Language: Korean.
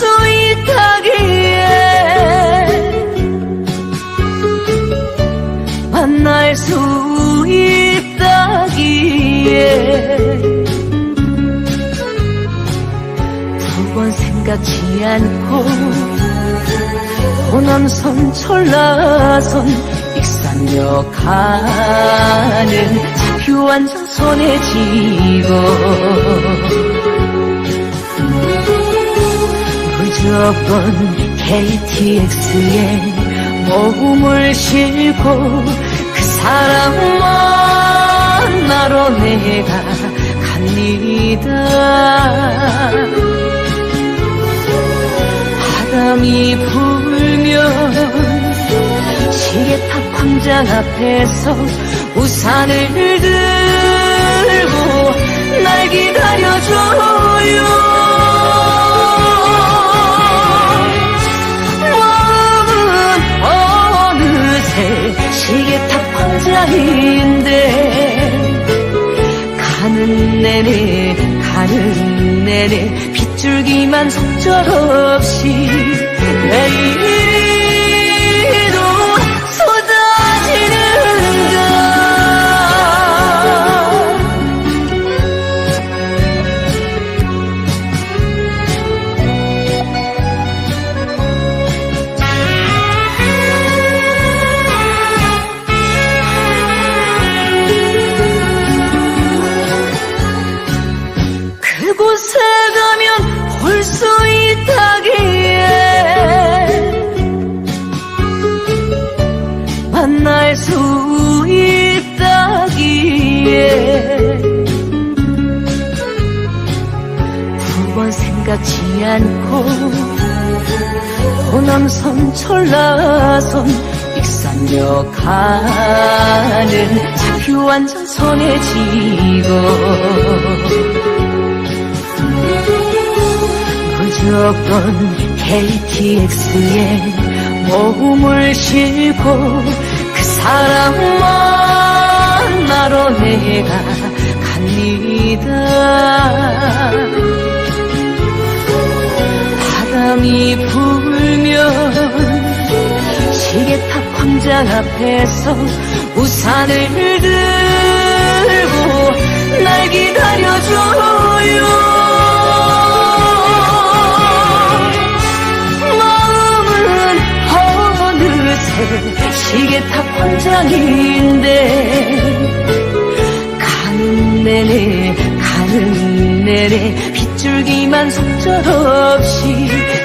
볼수 있다기에 만날 수 있다기에. 두 번 생각지 않고 호남선 전라선 익산역 가는 차표 한장 손에 쥐고 무조건 KTX에 몸을 싣고 그 사람 만나러 내가 갑니다. 바람이 불면 시계탑 광장 앞에서 우산을 들고 날 기다려줘 광장인데 가는 내내 가는 내내 빗줄기만 속절없이 않고 호남선 전라선 익산역 가는 차표 손에 쥐고 무조건 KTX에 몸을 싣고 그 사람 만나러 내가 갑니다 시계탑 광장 앞에서 우산을 들고 날 기다려줘요. 마음은 어느새 시계탑 광장인데 가는 내내 가는 내내 빗줄기만 속절없이 왜